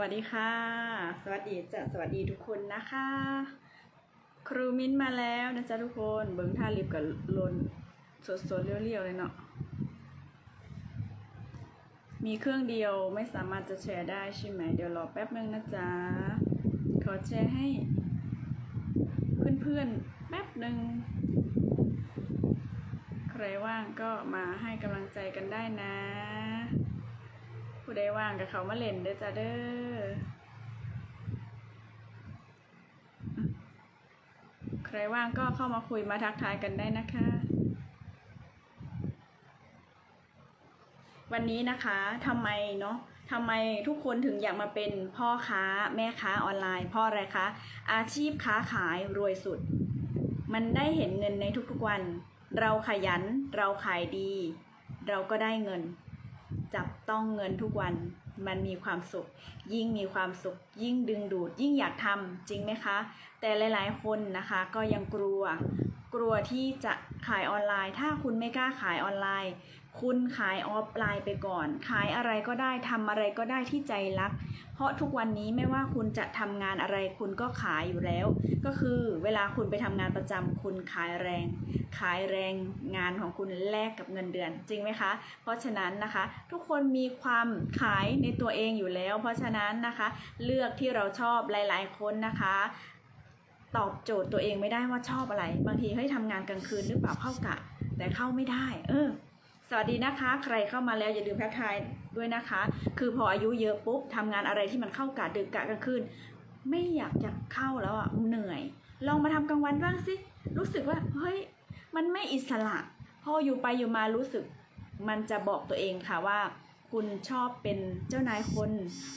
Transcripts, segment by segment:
วัสดีค่ะ สวัสดีจ้ะสวัสดีทุกคนนะคะ ครูมิ้นมาแล้วนะจ๊ะทุกคนเบิ้งท่าลิบกับลนสดๆเรียวๆเลยเนาะมีเครื่องเดียวไม่สามารถจะแชร์ได้ใช่ไหมเดี๋ยวรอแป๊บนึงนะจ๊ะขอแชร์ให้ เพื่อนๆแป๊บหนึ่งใครว่างก็มาให้กำลังใจกันได้นะ ผู้ใดว่างกับเขามาเล่นเด้อจ้าเด้อ ใครว่างก็เข้ามาคุยมาทักทายกันได้นะคะ วันนี้นะคะทำไมเนาะทำไมทุกคนถึงอยากมาเป็นพ่อค้าแม่ค้าออนไลน์เพ่ออะไรคะอาชีพค้าขายรวยสุด มันได้เห็นเงินในทุกๆวัน เราขยันเราขายดี เราก็ได้เงิน จับต้องเงินทุกวันมันมีความสุข ยิ่งมีความสุข ยิ่งดึงดูด ยิ่งอยากทำจริงไหมคะ แต่หลาย ๆ คนนะคะก็ยังกลัว กลัวที่จะขายออนไลน์ ถ้าคุณไม่กล้าขายออนไลน์ คุณขายออฟไลน์ไปก่อน ขายอะไรก็ได้ทำอะไรก็ได้ที่ใจรัก เพราะทุกวันนี้ไม่ว่าคุณจะทำงานอะไรคุณก็ขายอยู่แล้ว ก็คือเวลาคุณไปทำงานประจำคุณขายแรง ขายแรงงานของคุณแลกกับเงินเดือน จริงไหมคะ เพราะฉะนั้นนะคะ ทุกคนมีความขายในตัวเองอยู่แล้ว เพราะฉะนั้นนะคะ เลือกที่เราชอบหลาย ๆ คนนะคะตอบโจทย์ตัวเองไม่ได้ว่าชอบอะไร บางทีเฮ้ยทำงานกลางคืนหรือเปล่าเข้ากะ แต่เข้าไม่ได้ เออ สวัสดีนะคะ ใครเข้ามาแล้วอย่าลืมทักทายด้วยนะคะ คือพออายุเยอะปุ๊บทำงานอะไรที่มันเข้ากะดึกกะกลางคืนไม่อยากจะเข้าแล้วอะเหนื่อย ลองมาทำกลางวันบ้างสิรู้สึกว่าเฮ้ยมันไม่อิสระพออยู่ไปอยู่มารู้สึก มันจะบอกตัวเองค่ะว่า คุณชอบเป็นเจ้านายคน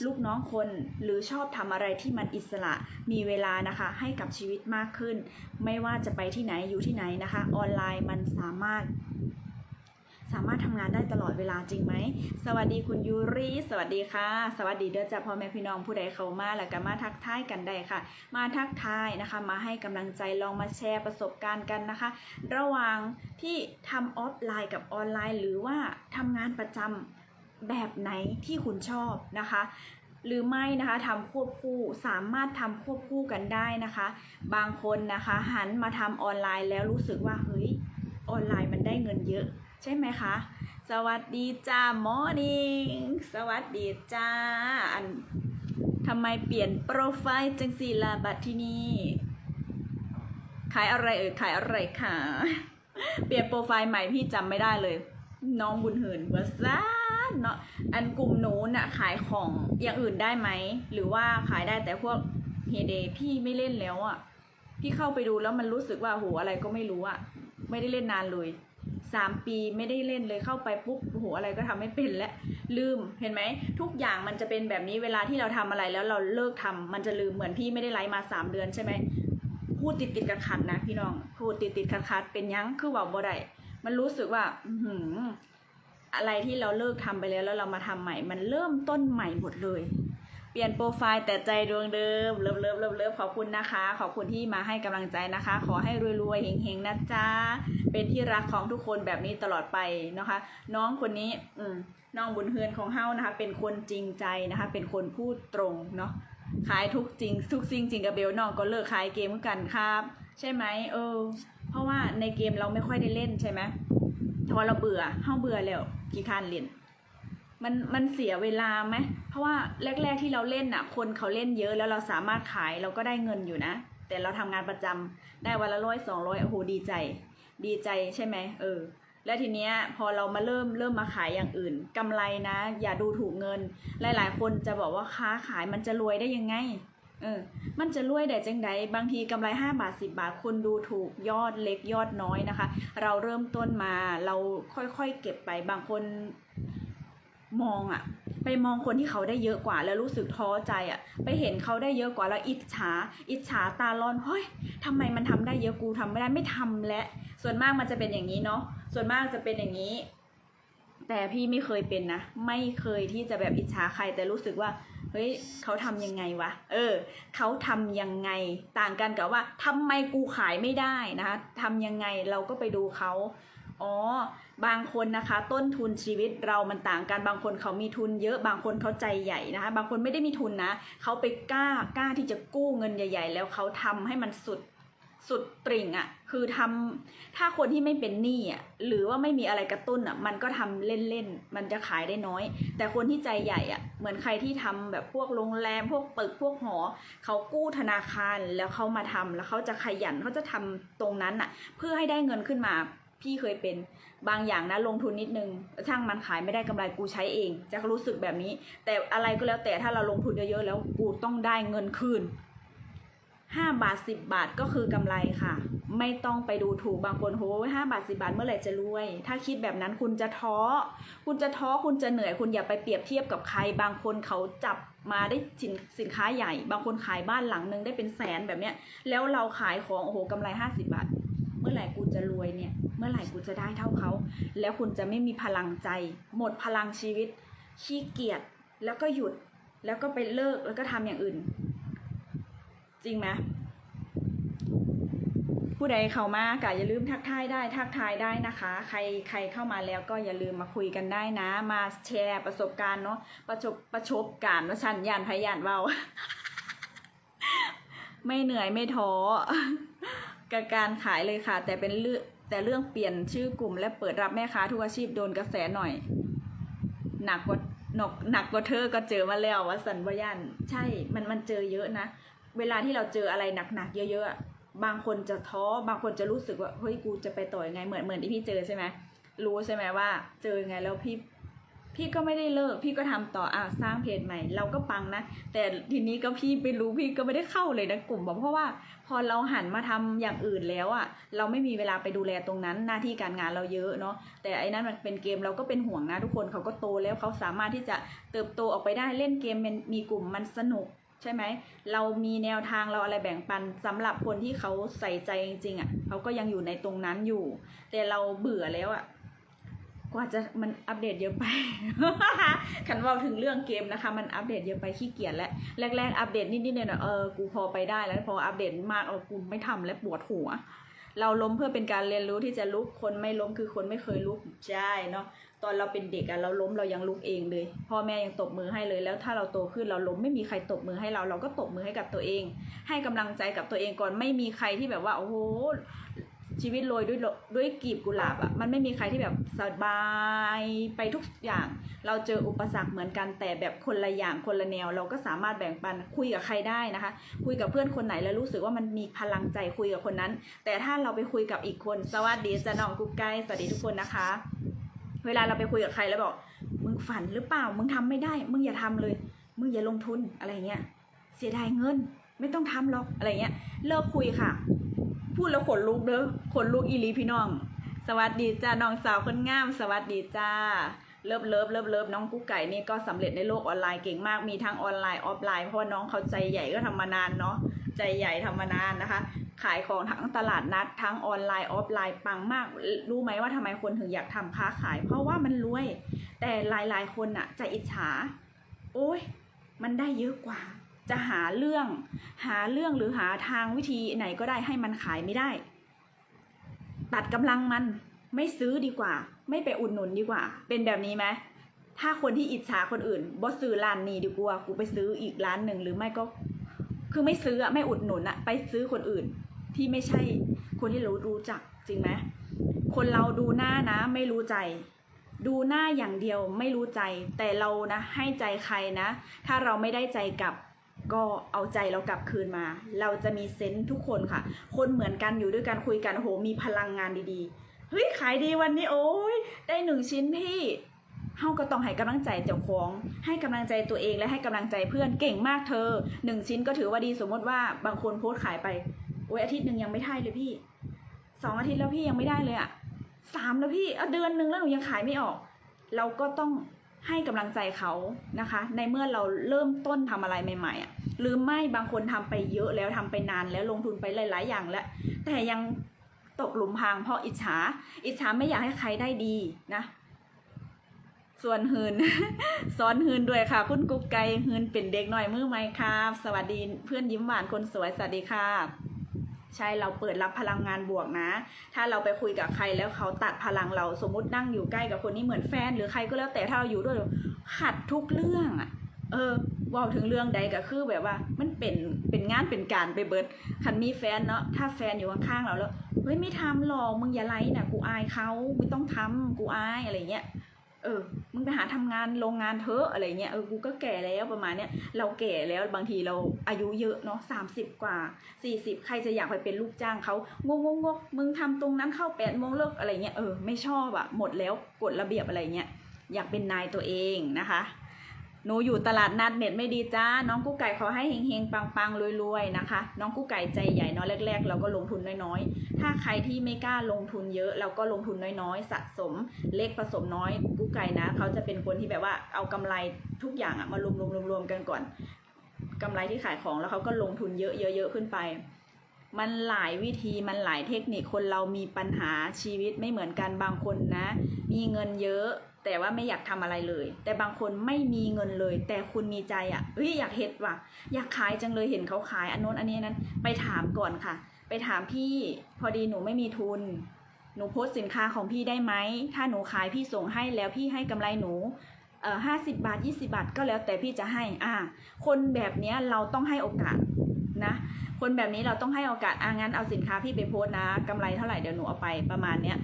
ลูกน้องคน หรือชอบทำอะไรที่มันอิสระมีเวลานะคะให้กับชีวิตมากขึ้น ไม่ว่าจะไปที่ไหนอยู่ที่ไหนนะคะ ออนไลน์มันสามารถ สามารถทำงานได้ตลอดเวลาจริงไหม สวัสดีคุณยูริ สวัสดีค่ะ สวัสดีเด้อจ้าพ่อแม่พี่น้องผู้ใดเข้ามาแล้วก็มาทักทายกันได้ค่ะ มาทักทายนะคะ มาให้กำลังใจลองมาแชร์ประสบการณ์กันนะคะ ระหว่างที่ทำออฟไลน์กับออนไลน์ หรือว่าทำงานประจำแบบไหนที่คุณชอบนะคะหรือไม่นะคะทำควบคู่สามารถทำควบคู่กันได้นะคะ บางคนนะคะหันมาทำออนไลน์แล้วรู้สึกว่าเฮ้ยออนไลน์มันได้เงินเยอะ ใช่ไหมคะ สวัสดีจ้ามอร์นิ่งสวัสดีจ้าอันทำไมเปลี่ยนโปรไฟล์จังสีลาบัดที่นี่ขายอะไรเอ่ยขายอะไรค่ะ เปลี่ยนโปรไฟล์ใหม่พี่จำไม่ได้เลย น้องบุญเหินเบอร์ซ่าเนาะอันกลุ่มหนูน่ะขายของอย่างอื่นได้ไหม หรือว่าขายได้แต่พวกเฮเดพี่ไม่เล่นแล้วอะ่ะ พี่เข้าไปดูแล้วมันรู้สึกว่าโหอะไรก็ไม่รู้อะ่ะ ไม่ได้เล่นนานเลย สามปีไม่ได้เล่นเลยเข้าไปปุ๊บโหอะไรก็ทำไม่เป็นและลืมเห็นไหมทุกอย่างมันจะเป็นแบบนี้เวลาที่เราทำอะไรแล้วเราเลิกทำมันจะลืมเหมือนพี่ไม่ได้ไลฟ์มาสามเดือนใช่ไหมพูดติดติดขัดขัดนะพี่น้องพูดติดติดขัดขัดเป็นยังคือว่าบ่ได้มันรู้สึกว่าอือหืออะไรที่เราเลิกทำไปแล้วแล้วเรามาทำใหม่ มันเริ่มต้นใหม่หมดเลย ปลี่ยนโปรไฟล์แต่ใจดวงเดิม เลิฟเลิฟเลิฟเลิฟขอบคุณนะคะ ขอบคุณที่มาให้กำลังใจนะคะ ขอให้รวยๆเฮงๆนะจ๊ะ เป็นที่รักของทุกคนแบบนี้ตลอดไปนะคะ น้องคนนี้อืมน้องบุญเฮือนของเฮานะคะ เป็นคนจริงใจนะคะ เป็นคนพูดตรงเนาะ ขายทุกจริง ทุกสิ่งจริงกับเบลน้องก็เลิกขายเกมเหมือนกันครับ ใช่ไหมเออ เพราะว่าในเกมเราไม่ค่อยได้เล่นใช่ไหมพอเราเบื่อเฮาเบื่อแล้วกี่คร้านเล่น มันมันเสียเวลาไหมเพราะว่าแรก ๆที่เราเล่นน่ะ คนเขาเล่นเยอะแล้วเราสามารถขายเราก็ได้เงินอยู่นะ แต่เราทำงานประจำได้วันละร้อยสองร้อยโอ้โหดีใจ ดีใจใช่ไหมเออ แล้วทีเนี้ยพอเรามาเริ่มเริ่มมาขายอย่างอื่นกำไรนะ อย่าดูถูกเงิน หลาย ๆ คนจะบอกว่าค้าขายมันจะรวยได้ยังไงเออ มันจะรวยได้จังใดบางทีกำไร5บาท 10 บาทคุณดูถูกยอดเล็กยอดน้อยนะคะ เราเริ่มต้นมาเราค่อยๆเก็บไปบางคน มองอะไปมองคนที่เขาได้เยอะกว่า แล้วรู้สึกท้อใจอะไปเห็นเขาได้เยอะกว่าแล้วอิจฉา อิจฉาตาร้อนเฮ้ยทำไมมันทำได้เยอะกูทำไม่ได้ไม่ทำและส่วนมากมันจะเป็นอย่างนี้เนาะส่วนมากจะเป็นอย่างนี้ แต่พี่ไม่เคยเป็นนะไม่เคยที่จะแบบอิจฉาใครแต่รู้สึกว่าเฮ้ยเขาทำยังไงวะ เออ เขาทำยังไง ต่างกันกับว่าทำไมกูขายไม่ได้นะคะทำยังไงเราก็ไปดูเขา อ๋อ บางคนนะคะ ต้นทุนชีวิตเรามันต่างกัน บางคนเขามีทุนเยอะ บางคนเขาใจใหญ่นะคะ บางคนไม่ได้มีทุนนะ เขาไปกล้ากล้าที่จะกู้เงินใหญ่ ๆ แล้วเขาทำให้มันสุดสุดตริ่งอะ่ะ คือทำถ้าคนที่ไม่เป็นหนี้อะ หรือว่าไม่มีอะไรกระตุ้นอะ มันก็ทำเล่นๆ มันจะขายได้น้อย แต่คนที่ใจใหญ่อะ เหมือนใครที่ทำแบบพวกโรงแรม พวกตึก พวกหอ เขากู้ธนาคารแล้วเขามาทำแล้วเขาจะขยันเขาจะทำตรงนั้นอะ เพื่อให้ได้เงินขึ้นมา พี่เคยเป็นบางอย่างนะลงทุนนิดนึง ช่างมันขายไม่ได้กำไรกูใช้เอง จะรู้สึกแบบนี้ แต่อะไรก็แล้วแต่ถ้าเราลงทุนเยอะๆแล้วกูต้องได้เงินคืนห้าบาทสิบบาทก็คือกำไรค่ะ ไม่ต้องไปดูถูกบางคนโหห้าบาทสิบาทเมื่อไหร่จะรวย ถ้าคิดแบบนั้นคุณจะท้อ คุณจะท้อคุณจะเหนื่อยคุณอย่าไปเปรียบเทียบกับใคร บางคนเขาจับมาได้สินสินค้าใหญ่ บางคนขายบ้านหลังนึงได้เป็นแสนแบบเนี้ย แล้วเราขายของโอ้โหกำไรห้าสิบบาท เมื่อไหร่กูจะรวยเนี่ย เมื่อไหร่กูจะได้เท่าเขา แล้วคุณจะไม่มีพลังใจ หมดพลังชีวิต ขี้เกียจแล้วก็หยุดแล้วก็ไปเลิกแล้วก็ทำอย่างอื่น จริงไหมผู้ใดเข้ามากะอย่าลืมทักทายได้ทักทายได้นะคะ ใครใครเข้ามาแล้วก็อย่าลืมมาคุยกันได้นะ มาแชร์ประสบการณ์เนาะประสบประชบการณ์ว่าชันยานพยานเบาไม่เหนื่อยไม่ท้อ กับการขายเลยค่ะ แต่เป็นเรื่องแต่เรื่องเปลี่ยนชื่อกลุ่ม และเปิดรับแม่ค้าทุกอาชีพโดนกระแสหน่อย หนักกว่าหนักหนักกว่าเธอก็เจอมาแล้ววะสันวยันใช่มันมันเจอเยอะนะ เวลาที่เราเจออะไรหนักๆเยอะๆบางคนจะท้อบางคนจะรู้สึกว่าเฮ้ยกูจะไปต่อยังไงเหมือนเหมือนที่พี่เจอใช่ไหมรู้ใช่ไหมว่า เจอยังไงแล้วพี่ พี่ก็ไม่ได้เลิก พี่ก็ทำต่ออะสร้างเพจใหม่ เราก็ปังนะ แต่ทีนี้ก็พี่ไม่รู้พี่ก็ไม่ได้เข้าเลยนะกลุ่มบอกเพราะว่า พอเราหันมาทำอย่างอื่นแล้วอะเราไม่มีเวลาไปดูแลตรงนั้น หน้าที่การงานเราเยอะเนาะแต่ไอ้นั้นมันเป็นเกมเราก็เป็นห่วงนะทุกคนเขาก็โตแล้วเขาสามารถที่จะเติบโตออกไปได้เล่นเกมมันมีกลุ่มมันสนุกใช่ไหม เรามีแนวทางเราอะไรแบ่งปันสำหรับคนที่เขาใส่ใจจริงๆอะ่ะเขาก็ยังอยู่ในตรงนั้นอยู่ แต่เราเบื่อแล้วอะ่ะ กว่าจะมันอัปเดตเยอะไป ขันว่าถึงเรื่องเกมนะคะ มันอัปเดตเยอะไปขี้เกียจแล้วแรกๆอัปเดตนิดๆเนี่ยนะเออกูพอไปได้แล้วพออัปเดตมากเออกูไม่ทำแล้วปวดหัว เราล้มเพื่อเป็นการเรียนรู้ที่จะลุกคนไม่ล้มคือคนไม่เคยลุกใช่เนาะตอนเราเป็นเด็กอะเราล้มเรายังลุกเองเลยพ่อแม่ยังตบมือให้เลยแล้วถ้าเราโตขึ้นเราล้มไม่มีใครตบมือให้เรา เราก็ตบมือให้กับตัวเอง ให้กำลังใจกับตัวเองก่อนไม่มีใครที่แบบว่าโอ้โห ชีวิตโรยด้วยด้วยกลีบกุหลาบอะมันไม่มีใครที่แบบสบายไปทุกอย่าง เราเจออุปสรรคเหมือนกันแต่แบบคนละอย่างคนละแนว เราก็สามารถแบ่งปันคุยกับใครได้นะคะ คุยกับเพื่อนคนไหนแล้วรู้สึกว่ามันมีพลังใจคุยกับคนนั้น แต่ถ้าเราไปคุยกับอีกคน สวัสดีจะน้องกุ๊กไก่สวัสดีทุกคนนะคะ เวลาเราไปคุยกับใครแล้วบอกมึงฝันหรือเปล่ามึงทำไม่ได้ มึงอย่าทำเลย มึงอย่าลงทุนอะไรเงี้ยเสียดายเงินไม่ต้องทำหรอกอะไรเงี้ยเลิกคุยค่ะ พูดแล้วขนลุกเด้อขนลุกอีลีพี่น้อง สวัสดีจ้าน้องสาวคนงาม สวัสดีจ้าเลิฟเลิฟเลิฟเลิฟน้องกุ๊กไก่นี่ก็สำเร็จในโลกออนไลน์เก่งมากมีทั้งออนไลน์ออฟไลน์เพราะว่าน้องเขาใจใหญ่ก็ทำมานานเนาะใจใหญ่ทำมานานนะคะ ขายของทั้งตลาดนัดทั้งออนไลน์ออฟไลน์ปังมาก รู้ไหมว่าทำไมคนถึงอยากทำค้าขาย เพราะว่ามันรวย แต่หลายๆ คนอะจะอิจฉา โอ้ยมันได้เยอะกว่า จะหาเรื่อง หาเรื่องหรือหาทางวิธีไหนก็ได้ให้มันขายไม่ได้ ตัดกำลังมันไม่ซื้อดีกว่า ไม่ไปอุดหนุนดีกว่า เป็นแบบนี้ไหมถ้าคนที่อิจฉาคนอื่นบอสซื้อร้านนี้ดีกว่ากูไปซื้ออีกร้านหนึ่งหรือไม่ก็ คือไม่ซื้อไม่อุดหนุนอะไปซื้อคนอื่น ที่ไม่ใช่คนที่เรารู้จักจริงไหมคนเราดูหน้านะ ไม่รู้ใจ ดูหน้าอย่างเดียวไม่รู้ใจ แต่เรานะ ให้ใจใครนะ ถ้าเราไม่ได้ใจกับ ก็เอาใจเรากลับคืนมา เราจะมีเซนส์ทุกคนค่ะ คนเหมือนกันอยู่ด้วยกันคุยกันโอ้โหมีพลังงานดีๆเฮ้ยขายดีวันนี้โอ้ยได้หนึ่งชิ้นพี่เฮาก็ต้องให้กำลังใจเจ้าของให้กำลังใจตัวเองและให้กำลังใจเพื่อนเก่งมากเธอหนึ่งชิ้นก็ถือว่าดีสมมติว่าบางคนโพสต์ขายไปโอ้ยอาทิตย์หนึ่งยังไม่ได้เลยพี่สองอาทิตย์แล้วพี่ยังไม่ได้เลยอะสามแล้วพี่เดือนหนึ่งแล้วหนูยังขายไม่ออก เราก็ต้องให้กำลังใจเขานะคะ ในเมื่อเราเริ่มต้นทำอะไรใหม่ๆอะ หรือไม่บางคนทำไปเยอะแล้วทำไปนานแล้วลงทุนไปหลาย ๆ อย่างแล้ว แต่ยังตกหลุมพรางเพราะอิจฉา อิจฉาไม่อยากให้ใครได้ดีนะ ส่วนหืนสอนหืนด้วยค่ะ คุณกุ๊กไก่หืนเป็นเด็กหน่อยมือไหมครับ สวัสดีเพื่อนยิ้มหวานคนสวยสวัสดีค่ะใช่เราเปิดรับพลังงานบวกนะ ถ้าเราไปคุยกับใครแล้วเขาตัดพลังเราสมมตินั่งอยู่ใกล้กับคนนี้เหมือนแฟน หรือใครก็แล้วแต่ถ้าเราอยู่ด้วยขัดทุกเรื่องอะ เออว่าถึงเรื่องใดก็คือแบบว่า มันเป็นเป็นงานเป็นการไปเบิดคันมีแฟนเนาะถ้าแฟนอยู่ข้างๆเราแล้วเฮ้ยไม่ทำหรอกมึงอย่าไล่นะกูอายเขาไม่ต้องทำกูอายอะไรเงี้ยเออ มึงไปหาทำงานโรงงานเถอะอะไรเงี้ยเออกูก็แก่แล้วประมาณเนี้ยเราแก่แล้วบางทีเราอายุเยอะเนาะสามสิบกว่าสี่สิบใครจะอยากไปเป็นลูกจ้างเขางงงงมึงทำตรงนั้นเข้าแปดโมงเลิกอะไรเงี้ยเออไม่ชอบอะหมดแล้วกฎระเบียบอะไรเงี้ยอยากเป็นนายตัวเองนะคะ หนูอยู่ตลาดนัดเน็ตไม่ดีจ้า น้องกู้ไก่ขอให้เฮงๆ ปังๆ รวยๆ นะคะ น้องกู้ไก่ใจใหญ่เนาะแรก ๆ เราก็ลงทุนน้อยๆ ถ้าใครที่ไม่กล้าลงทุนเยอะ เราก็ลงทุนน้อยๆ สะสมเล็กผสมน้อยกู้ไก่นะ เขาจะเป็นคนที่แบบว่าเอากำไรทุกอย่างอะมารวมๆๆกันก่อนกำไรที่ขายของแล้วเขาก็ลงทุนเยอะๆเยอะขึ้นไป มันหลายวิธีมันหลายเทคนิคคนเรามีปัญหาชีวิตไม่เหมือนกันบางคนนะ มีเงินเยอะ แต่ว่าไม่อยากทำอะไรเลย แต่บางคนไม่มีเงินเลย แต่คุณมีใจอะ่ะเฮ้ยอยากเห็ดว่ะ อยากขายจังเลยเห็นเขาขายอันโน้นอันนี้นั้น ไปถามก่อนค่ะ ไปถามพี่พอดีหนูไม่มีทุน หนูโพสต์สินค้าของพี่ได้ไหม ถ้าหนูขายพี่ส่งให้แล้วพี่ให้กำไรหนูเอ่อห้าสิบาทยี่สิบาทก็แล้วแต่พี่จะให้ อ่า คนแบบเนี้ยเราต้องให้โอกาสนะ คนแบบนี้เราต้องให้โอกาสอ่างั้นเอาสินค้าพี่ไปโพสต์นะกำไรเท่าไหร่เดี๋ยวหนูเอาไปประมาณเนี้ย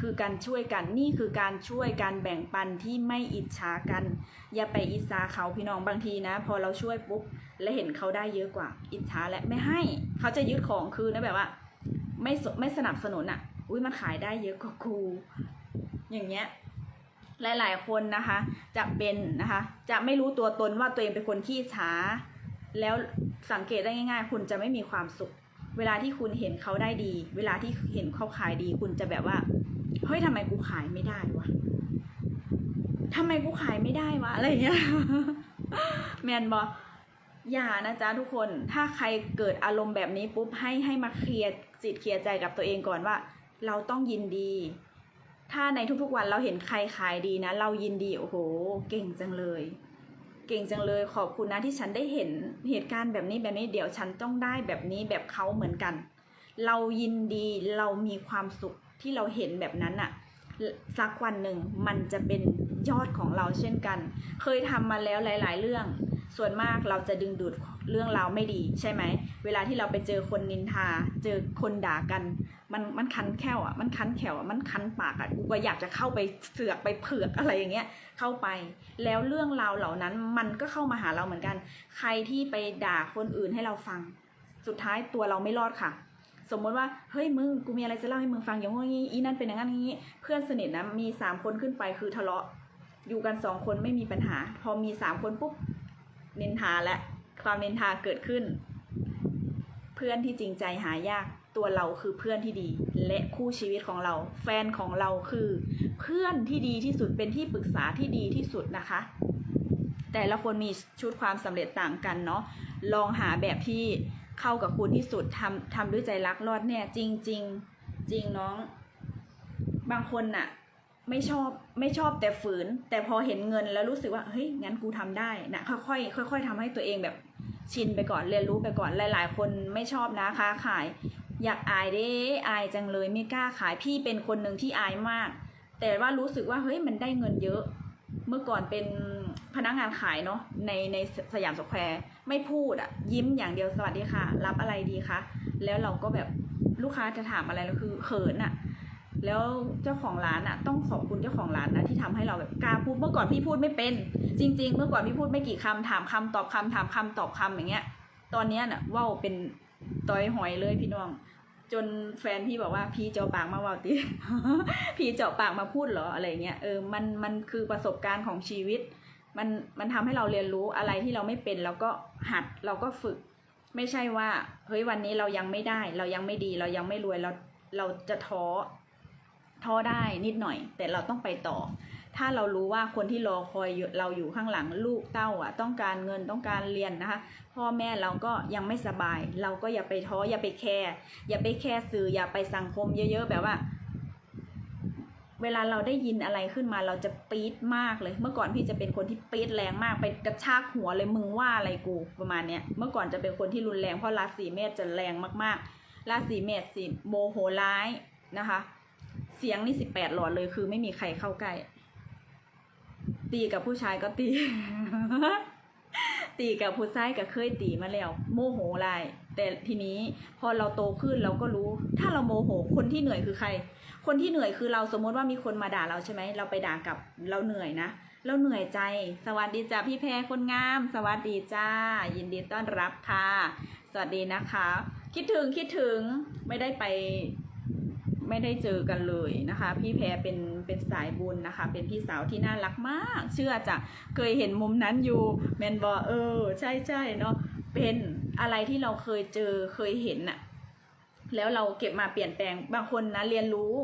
คือการช่วยกันนี่คือการช่วยการแบ่งปันที่ไม่อิจฉากัน อย่าไปอิจฉาเขาพี่น้องบางทีนะ พอเราช่วยปุ๊บแล้วเห็นเขาได้เยอะกว่า อิจฉาและไม่ให้เขาจะยึดของคืนนะแบบว่า ไม่สไม่สนับสนุนอะ อุ้ยมันขายได้เยอะกว่ากูอย่างเงี้ยหลาย ๆ คนนะคะ จะเป็นนะคะ จะไม่รู้ตัวตนว่าตัวเองเป็นคนขี้ช้า แล้วสังเกตได้ง่าย ๆ คุณจะไม่มีความสุข เวลาที่คุณเห็นเขาได้ดี เวลาที่เห็นเขาขายดี คุณจะแบบว่า เฮ้ยทำไมกูขายไม่ได้วะทำไมกูขายไม่ได้วะอะไรเงี้ยแมนบออย่านะจ๊ะทุกคน ถ้าใครเกิดอารมณ์แบบนี้ปุ๊บให้ให้มาเคลียร์จิตเคลียร์ใจกับตัวเองก่อนว่า เราต้องยินดี ถ้าในทุกๆวันเราเห็นใครขายดีนะ เรายินดีโอ้โห เก่งจังเลย เก่งจังเลยขอบคุณนะที่ฉันได้เห็นเหตุการณ์แบบนี้แบบนี้เดี๋ยวฉันต้องได้แบบนี้แบบเขาเหมือนกัน เรายินดีเรามีความสุข ที่เราเห็นแบบนั้นอะสักวันหนึ่งมันจะเป็นยอดของเราเช่นกัน เคยทำมาแล้วหลาย ๆ เรื่อง ส่วนมากเราจะดึงดูดเรื่องราวไม่ดีใช่ไหม เวลาที่เราไปเจอคนนินทา เจอคนด่ากัน มันมันคันแค่วอะ มันคันแขวอะ มันคันปากอะ กูก็อยากจะเข้าไปเสือกไปเผือกอะไรอย่างเงี้ย เข้าไป แล้วเรื่องราวเหล่านั้นมันก็เข้ามาหาเราเหมือนกัน ใครที่ไปด่าคนอื่นให้เราฟัง สุดท้ายตัวเราไม่รอดค่ะ สมมติว่าเฮ้ยมึงกูมีอะไรจะเล่าให้มึงฟังอย่างงี้อีนั่นเป็นอย่างนั้นอย่างงี้ เพื่อนสนิทนะมีสามคนขึ้นไปคือทะเลาะ อยู่กันสองคนไม่มีปัญหา พอมีสามคนปุ๊บนินทาและความนินทาเกิดขึ้น เพื่อนที่จริงใจหายากตัวเราคือเพื่อนที่ดี และคู่ชีวิตของเรา แฟนของเราคือ เพื่อนที่ดีที่สุดเป็นที่ปรึกษาที่ดีที่สุดนะคะ แต่ละคนมีชุดความสำเร็จต่างกันเนาะลองหาแบบที่ เข้ากับคุณที่สุดทำทำด้วยใจรักรอดแน่จริงจริงจริงน้อง บางคนน่ะ ไม่ชอบไม่ชอบแต่ฝืน แต่พอเห็นเงินแล้วรู้สึกว่าเฮ้ยงั้นกูทำได้นะค่อยๆค่อย ๆทำให้ตัวเองแบบชินไปก่อนเรียนรู้ไปก่อนหลาย ๆ คนไม่ชอบนะค้าขาย อยากอายเด้อายจังเลยไม่กล้าขายพี่เป็นคนหนึ่งที่อายมาก แต่ว่ารู้สึกว่าเฮ้ยมันได้เงินเยอะ เมื่อก่อนเป็น พนักงานขายเนาะในในสยามสแควร์ไม่พูดอะยิ้มอย่างเดียวสวัสดีค่ะ รับอะไรดีคะแล้วเราก็แบบลูกค้าจะถามอะไรเราคือเขินอะแล้วเจ้าของร้านอะต้องขอบคุณเจ้าของร้านนะที่ทำให้เราแบบกล้าพูดเมื่อก่อนพี่พูดไม่เป็น จริง ๆ เมื่อก่อนพี่พูดไม่กี่คำถามคำตอบคำถามคำตอบคำอย่างเงี้ย ตอนเนี้ยน่ะว่าวเป็นตอยหอยเลยพี่น้องจนแฟนพี่บอกว่าพี่เจาะปากมาว่าติพี่เจาะปากมาพูดเหรออะไรเงี้ยเออมันมันคือประสบการณ์ของชีวิต มันมันทำให้เราเรียนรู้อะไรที่เราไม่เป็นเราก็หัดเราก็ฝึก ไม่ใช่ว่าเฮ้ยวันนี้เรายังไม่ได้ เรายังไม่ดีเรายังไม่รวยเราเราจะท้อท้อได้นิดหน่อย แต่เราต้องไปต่อ ถ้าเรารู้ว่าคนที่รอคอยเราอยู่ข้างหลังลูกเต้าอะ ต้องการเงินต้องการเรียนนะคะ พ่อแม่เราก็ยังไม่สบาย เราก็อย่าไปท้ออย่าไปแคร์อย่าไปแคร์สื่ออย่าไปสังคมเยอะ ๆ แบบว่า เวลาเราได้ยินอะไรขึ้นมาเราจะปี๊ดมากเลย เมื่อก่อนพี่จะเป็นคนที่ปี๊ดแรงมากไปกระชากหัวเลยมึงว่าอะไรกูประมาณเนี้ยเมื่อก่อนจะเป็นคนที่รุนแรงเพราะราศีเมษจะแรงมากๆ ราศีเมษสิโมโหร้ายนะคะ เสียงนี่สิบแปดหลอดเลยคือไม่มีใครเข้าใกล้ตีกับผู้ชายก็ตี ตีกับผู้ชายก็เคยตีมาแล้ว โมโหหลายแต่ทีนี้พอเราโตขึ้นเราก็รู้ ถ้าเราโมโหคนที่เหนื่อยคือใคร คนที่เหนื่อยคือเราสมมติว่ามีคนมาด่าเราใช่ไหมเราไปด่ากับเราเหนื่อยนะเราเหนื่อยใจ สวัสดีจ้าพี่แพรคนงาม สวัสดีจ้า ยินดีต้อนรับค่ะ สวัสดีนะคะ คิดถึงคิดถึงไม่ได้ไปไม่ได้เจอกันเลยนะคะ พี่แพรเป็นเป็นสายบุญนะคะ เป็นพี่สาวที่น่ารักมาก เชื่อจะเคยเห็นมุมนั้นอยู่แมนบอเออ ใช่ใช่เนาะเป็นอะไรที่เราเคยเจอเคยเห็นน่ะ แล้วเราเก็บมาเปลี่ยนแปลงบางคนนะเรียนรู้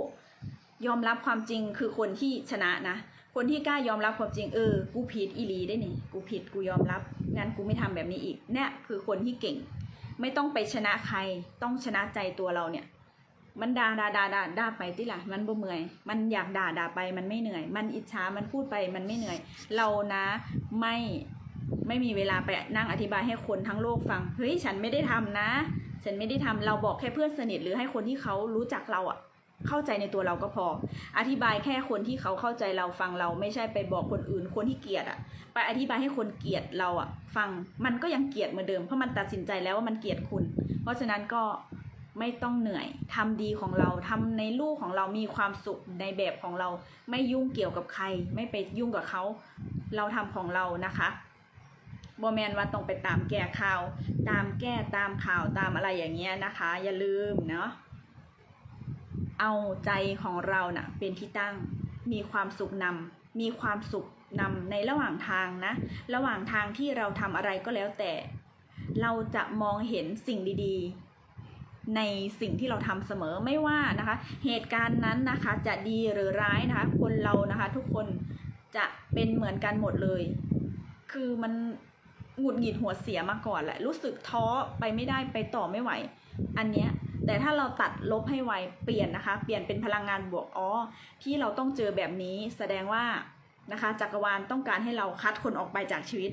ยอมรับความจริงคือคนที่ชนะนะ คนที่กล้ายอมรับความจริงเออ กูผิดอีลีได้นี่กูผิดกูยอมรับงั้นกูไม่ทำแบบนี้อีกเนี่ยคือคนที่เก่ง ไม่ต้องไปชนะใครต้องชนะใจตัวเราเนี่ย มันด่าด่าด่าด่าด่าไปที่ละมันบ่เมื่อย มันอยากด่าด่าไปมันไม่เหนื่อย มันอิจฉามันพูดไปมันไม่เหนื่อย เรานะไม่ไม่มีเวลาไปนั่งอธิบายให้คนทั้งโลกฟัง เฮ้ย ฉันไม่ได้ทำนะ ฉันไม่ได้ทำเราบอกแค่เพื่อนสนิทหรือให้คนที่เขารู้จักเราอะเข้าใจในตัวเราก็พอ อธิบายแค่คนที่เขาเข้าใจเราฟังเราไม่ใช่ไปบอกคนอื่น คนที่เกลียดอะไปอธิบายให้คนเกลียดเราอะฟังมันก็ยังเกลียดเหมือนเดิมเพราะมันตัดสินใจแล้วว่ามันเกลียดคุณ เพราะฉะนั้นก็ไม่ต้องเหนื่อยทำดีของเราทำในลูกของเรามีความสุขในแบบของเรา ไม่ยุ่งเกี่ยวกับใคร ไม่ไปยุ่งกับเขา เราทำของเรานะคะ บแมนว่าต้องไปตามแก้ข่าว ตามแก้ตามข่าวตามอะไรอย่างเงี้ยนะคะ อย่าลืมเนาะเอาใจของเราน่ะเป็นที่ตั้งมีความสุขนำมีความสุขนำในระหว่างทางนะ ระหว่างทางที่เราทำอะไรก็แล้วแต่ เราจะมองเห็นสิ่งดีๆ ในสิ่งที่เราทำเสมอไม่ว่านะคะ เหตุการณ์นั้นนะคะจะดีหรือร้ายนะคะ คนเรานะคะ ทุกคนจะเป็นเหมือนกันหมดเลย คือมัน หงุดหงิดหัวเสียมาก่อนแหละ รู้สึกท้อไปไม่ได้ไปต่อไม่ไหว อันเนี้ยแต่ถ้าเราตัดลบให้ไวเปลี่ยนนะคะ เปลี่ยนเป็นพลังงานบวกอ๋อที่เราต้องเจอแบบนี้แสดงว่านะคะจักรวาลต้องการให้เราคัดคนออกไปจากชีวิต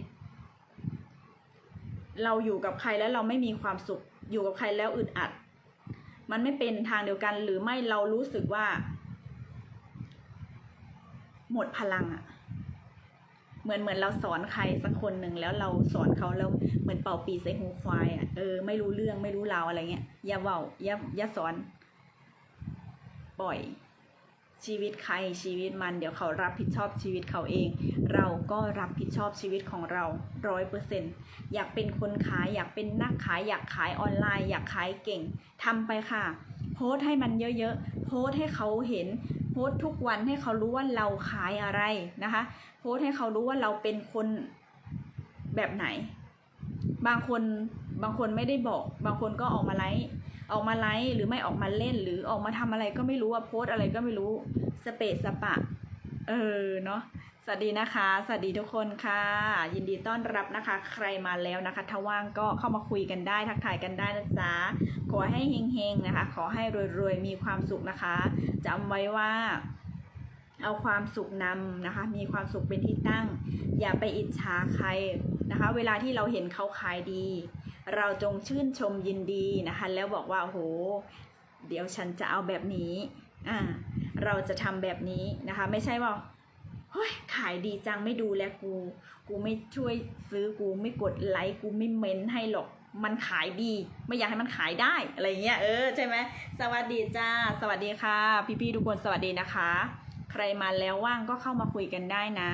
เราอยู่กับใครแล้วเราไม่มีความสุข อยู่กับใครแล้วอึดอัด มันไม่เป็นทางเดียวกันหรือไม่เรารู้สึกว่า หมดพลังอะ เหมือนเหมือนเราสอนใครสักคนหนึ่งแล้วเราสอนเขาแล้วเหมือนเป่าปีใส่หูควายอะเออไม่รู้เรื่องไม่รู้ราวอะไรเงี้ยอย่าเว้าอย่าอย่าสอน ปล่อย ชีวิตใครชีวิตมันเดี๋ยวเขารับผิดชอบชีวิตเขาเอง เราก็รับผิดชอบชีวิตของเราร้อยเปอร์เซ็นอยากเป็นคนขายอยากเป็นนักขายอยากขายออนไลน์ อยากขายเก่งทำไปค่ะ โพสต์ให้มันเยอะๆโพสต์ให้เขาเห็น สต์ทุกวันให้เขารู้ว่าเราขายอะไรนะคะ โพสต์ให้เขารู้ว่าเราเป็นคนแบบไหน บางคนบางคนไม่ได้บอก บางคนก็ออกมาไลฟ์ออกมาไลฟ์หรือไม่ออกมาเล่น หรือออกมาทำอะไรก็ไม่รู้ว่าโพสต์อะไรก็ไม่รู้สเปซสปะ เออเนาะ สวัสดีนะคะ สวัสดีทุกคนค่ะ ยินดีต้อนรับนะคะ ใครมาแล้วนะคะ ถ้าว่างก็เข้ามาคุยกันได้ ทักทายกันได้นะจ๊ะ ขอให้เฮงๆนะคะ ขอให้รวยๆ มีความสุขนะคะจำไว้ว่า เอาความสุขนำนะคะ มีความสุขเป็นที่ตั้ง อย่าไปอิจฉาใครนะคะ เวลาที่เราเห็นเขาขายดี เราจงชื่นชมยินดีนะคะ แล้วบอกว่าโอ้โห เดี๋ยวฉันจะเอาแบบนี้ อ่า เราจะทำแบบนี้นะคะ ไม่ใช่ว่า เฮ้ยขายดีจังไม่ดูแลกู กูไม่ช่วยซื้อกูไม่กดไลค์กูไม่เม้นให้หรอกมันขายดี ไม่อยากให้มันขายได้อะไรเงี้ยเออใช่ไหมสวัสดีจ้า สวัสดีค่ะ พี่ๆทุกคนสวัสดีนะคะ ใครมาแล้วว่างก็เข้ามาคุยกันได้นะ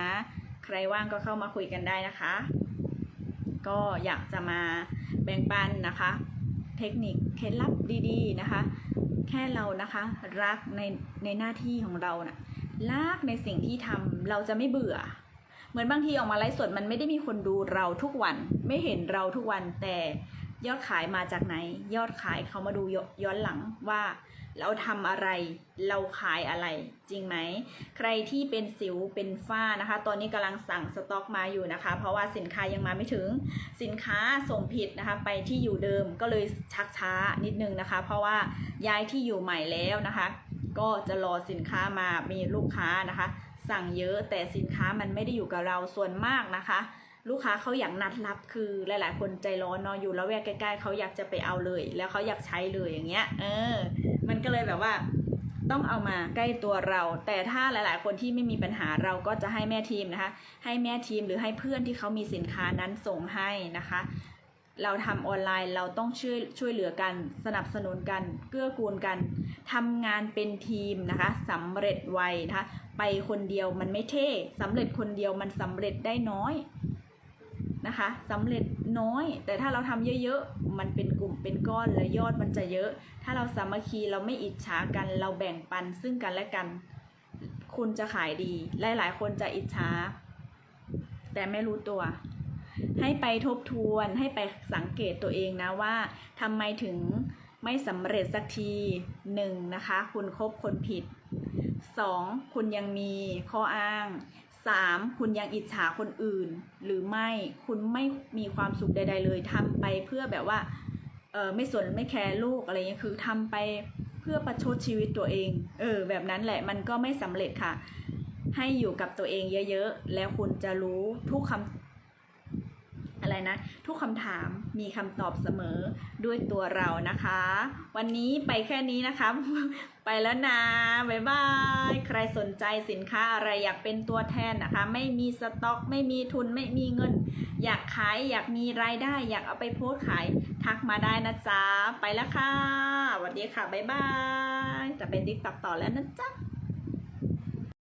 ใครว่างก็เข้ามาคุยกันได้นะคะ ก็อยากจะมาแบ่งปันนะคะ เทคนิคเคล็ดลับดีๆนะคะ แค่เรานะคะ รักในในหน้าที่ของเรานะ่ะ รักในสิ่งที่ทำเราจะไม่เบื่อ เหมือนบางทีออกมาไลฟ์สดมันไม่ได้มีคนดูเราทุกวัน ไม่เห็นเราทุกวันแต่ยอดขายมาจากไหน ยอดขายเขามาดูยย้อนหลังว่า เราทำอะไร เราขายอะไร จริงไหม ใครที่เป็นสิวเป็นฝ้านะคะ ตอนนี้กำลังสั่งสต็อกมาอยู่นะคะ เพราะว่าสินค้ายังมาไม่ถึง สินค้าส่งผิดนะคะ ไปที่อยู่เดิมก็เลยชักช้านิดนึงนะคะ เพราะว่าย้ายที่อยู่ใหม่แล้วนะคะ ก็จะรอสินค้ามามีลูกค้านะคะ สั่งเยอะแต่สินค้ามันไม่ได้อยู่กับเราส่วนมากนะคะ ลูกค้าเขาอยากนัดรับคือหลาย ๆ คนใจร้อนเนาะอยู่แล้วแวกใกล้ๆเขาอยากจะไปเอาเลย แล้วเขาอยากใช้เลยอย่างเงี้ยเออ มันก็เลยแบบว่าต้องเอามาใกล้ตัวเรา แต่ถ้าหลาย ๆ คนที่ไม่มีปัญหาเราก็จะให้แม่ทีมนะคะ ให้แม่ทีมหรือให้เพื่อนที่เขามีสินค้านั้นส่งให้นะคะ เราทำออนไลน์เราต้องช่วยช่วยเหลือกัน สนับสนุนกัน เกื้อกูลกันทำงานเป็นทีมนะคะสำเร็จไวนะคะไปคนเดียวมันไม่เท่สำเร็จคนเดียวมันสำเร็จได้น้อยนะคะสำเร็จน้อย แต่ถ้าเราทำเยอะๆ มันเป็นกลุ่มเป็นก้อนและยอดมันจะเยอะ ถ้าเราสามัคคีเราไม่อิจฉากัน เราแบ่งปันซึ่งกันและกัน คุณจะขายดี หลายๆ คนจะอิจฉาแต่ไม่รู้ตัว ให้ไปทบทวนให้ไปสังเกตตัวเองนะว่าทำไมถึงไม่สำเร็จสักทีหนึ่งนะคะ คุณคบคนผิดสองคุณยังมีข้ออ้างสามคุณยังอิจฉาคนอื่น หรือไม่คุณไม่มีความสุขใด ๆ เลยทำไปเพื่อแบบว่าเออไม่สนไม่แคร์ลูกอะไรเงี้ยคือทำไปเพื่อประชดชีวิตตัวเอง เออ แบบนั้นแหละมันก็ไม่สำเร็จค่ะ ให้อยู่กับตัวเองเยอะๆ แล้วคุณจะรู้ทุกคำ อะไรนะ ทุกคำถามมีคำตอบเสมอด้วยตัวเรานะคะ วันนี้ไปแค่นี้นะคะ ไปแล้วนะบ๊ายบาย ใครสนใจสินค้าอะไรอยากเป็นตัวแทนนะคะ ไม่มีสต็อก ไม่มีทุนไม่มีเงิน อยากขายอยากมีรายได้ อยากเอาไปโพสขายทักมาได้นะจ๊ะ ไปแล้วค่ะสวัสดีค่ะบ๊ายบาย จะเป็นติ๊กต็อกต่อแล้วนะจ๊ะ